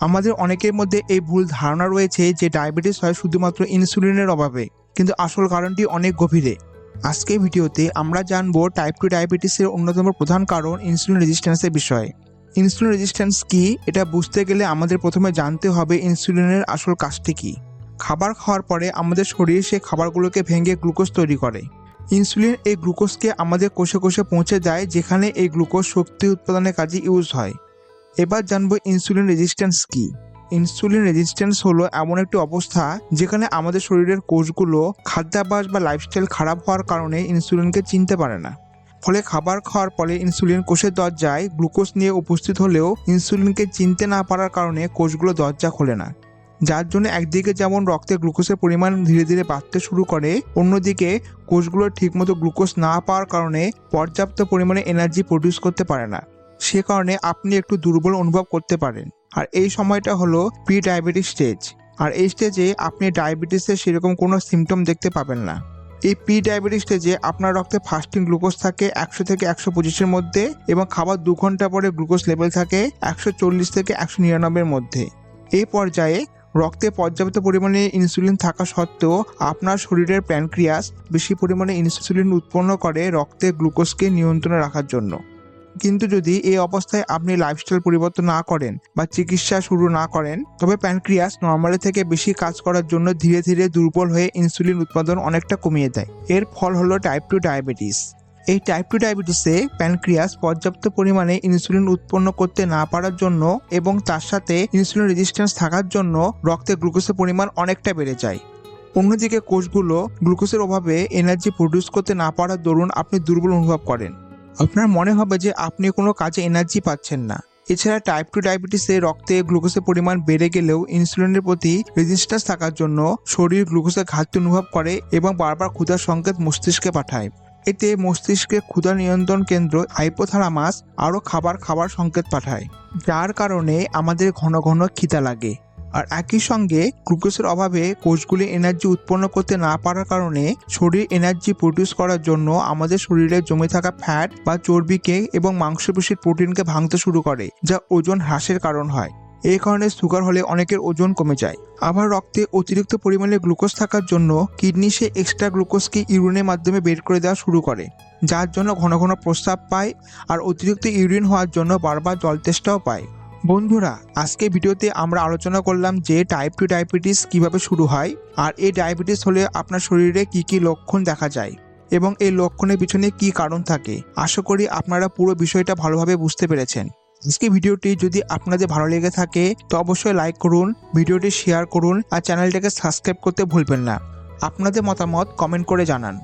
আমাদের অনেকের মধ্যে এই ভুল ধারণা রয়েছে যে ডায়াবেটিস হয় শুধুমাত্র ইনসুলিনের অভাবে, কিন্তু আসল কারণটি অনেক গভীরে। আজকে ভিডিওতে আমরা জানব টাইপ টু ডায়াবেটিসের অন্যতম প্রধান কারণ ইনসুলিন রেজিস্ট্যান্সের বিষয়ে। ইনসুলিন রেজিস্ট্যান্স কি? এটা বুঝতে গেলে আমাদের প্রথমে জানতে হবে ইনসুলিনের আসল কাজটি কি। খাবার খাওয়ার পরে আমাদের শরীর সেই খাবারগুলোকে ভেঙে গ্লুকোজ তৈরি করে। ইনসুলিন এই গ্লুকোজকে আমাদের কোষে কোষে পৌঁছে দেয় যেখানে এই গ্লুকোজ শক্তি উৎপাদনের কাজে ইউজ হয়। এবার জানব ইনসুলিন রেজিস্ট্যান্স কি? ইনসুলিন রেজিস্ট্যান্স হলো এমন একটি অবস্থা যেখানে আমাদের শরীরের কোষগুলো খাদ্যাভ্যাস বা লাইফস্টাইল খারাপ হওয়ার কারণে ইনসুলিনকে চিনতে পারে না। ফলে খাবার খাওয়ার ফলে ইনসুলিন কোষের দরজায় গ্লুকোজ নিয়ে উপস্থিত হলেও ইনসুলিনকে চিনতে না পারার কারণে কোষগুলো দরজা খোলে না। যার জন্য একদিকে যেমন রক্তে গ্লুকোজের পরিমাণ ধীরে ধীরে বাড়তে শুরু করে, অন্যদিকে কোষগুলো ঠিকমতো গ্লুকোজ না পাওয়ার কারণে পর্যাপ্ত পরিমাণে এনার্জি প্রডিউস করতে পারে না। সে কারণে আপনি একটু দুর্বল অনুভব করতে পারেন। আর এই সময়টা হলো প্রি ডায়াবেটিস স্টেজ আর এই স্টেজে আপনি ডায়াবেটিসের সেরকম কোনো সিমটম দেখতে পাবেন না। এই প্রি ডায়াবেটিস স্টেজে আপনার রক্তে ফাস্টিং গ্লুকোজ থাকে একশো থেকে একশো পঁচিশের মধ্যে এবং খাবার দু ঘণ্টা পরে গ্লুকোজ লেভেল থাকে একশো চল্লিশ থেকে একশো নিরানব্বইয়ের মধ্যে। এই পর্যায়ে রক্তে পর্যাপ্ত পরিমাণে ইনসুলিন থাকা সত্ত্বেও আপনার শরীরের প্যানক্রিয়াস বেশি পরিমাণে ইনসুলিন উৎপন্ন করে রক্তে গ্লুকোজকে নিয়ন্ত্রণে রাখার জন্য। কিন্তু যদি এই অবস্থায় আপনি লাইফস্টাইল পরিবর্তন না করেন বা চিকিৎসা শুরু না করেন, তবে প্যানক্রিয়াস নর্মালি থেকে বেশি কাজ করার জন্য ধীরে ধীরে দুর্বল হয়ে ইনসুলিন উৎপাদন অনেকটা কমিয়ে দেয়। এর ফল হলো টাইপ টু ডায়াবেটিস এই টাইপ টু ডায়াবেটিসে প্যানক্রিয়াস পর্যাপ্ত পরিমাণে ইনসুলিন উৎপন্ন করতে না পারার জন্য এবং তার সাথে ইনসুলিন রেজিস্ট্যান্স থাকার জন্য রক্তে গ্লুকোজের পরিমাণ অনেকটা বেড়ে যায়। অন্যদিকে কোষগুলো গ্লুকোজের অভাবে এনার্জি প্রডিউস করতে না পারার দরুন আপনি দুর্বল অনুভব করেন। আপনার মনে হবে যে আপনি কোনো কাজে এনার্জি পাচ্ছেন না। এছাড়া টাইপ টু ডায়াবেটিসে রক্তে গ্লুকোজের পরিমাণ বেড়ে গেলেও ইনসুলিনের প্রতি রেজিস্ট্যান্স থাকার জন্য শরীর গ্লুকোজের ঘাটতি অনুভব করে এবং বারবার ক্ষুধার সংকেত মস্তিষ্কে পাঠায়। এতে মস্তিষ্কে ক্ষুধা নিয়ন্ত্রণ কেন্দ্র হাইপোথালামাস আরও খাবার খাবার সংকেত পাঠায়। যার কারণে আমাদের ঘন ঘন খিদা লাগে। আর একই সঙ্গে গ্লুকোজের অভাবে কোষগুলি এনার্জি উৎপন্ন করতে না পারার কারণে শরীর এনার্জি প্রডিউস করার জন্য আমাদের শরীরে জমে থাকা ফ্যাট বা চর্বিকে এবং মাংসপেশির প্রোটিনকে ভাঙতে শুরু করে, যা ওজন হ্রাসের কারণ হয়। এই কারণে সুগার হলে অনেকের ওজন কমে যায়। আবার রক্তে অতিরিক্ত পরিমাণে গ্লুকোজ থাকার জন্য কিডনি সে এক্সট্রা গ্লুকোজকে ইউরিনের মাধ্যমে বের করে দেওয়া শুরু করে, যার জন্য ঘন ঘন প্রস্রাব পায় আর অতিরিক্ত ইউরিন হওয়ার জন্য বারবার জল তেষ্টাও পায়। বন্ধুরা, আজকে ভিডিওতে আমরা আলোচনা করলাম যে টাইপ টু ডায়াবেটিস কীভাবে শুরু হয় আর এই ডায়াবেটিস হলে আপনার শরীরে কি কি লক্ষণ দেখা যায় এবং এই লক্ষণের পিছনে কি কারণ থাকে। আশা করি আপনারা পুরো বিষয়টা ভালোভাবে বুঝতে পেরেছেন। আজকে ভিডিওটি যদি আপনাদের ভালো লেগে থাকে, তো অবশ্যই লাইক করুন, ভিডিওটি শেয়ার করুন আর চ্যানেলটাকে সাবস্ক্রাইব করতে ভুলবেন না। আপনাদের মতামত কমেন্ট করে জানান।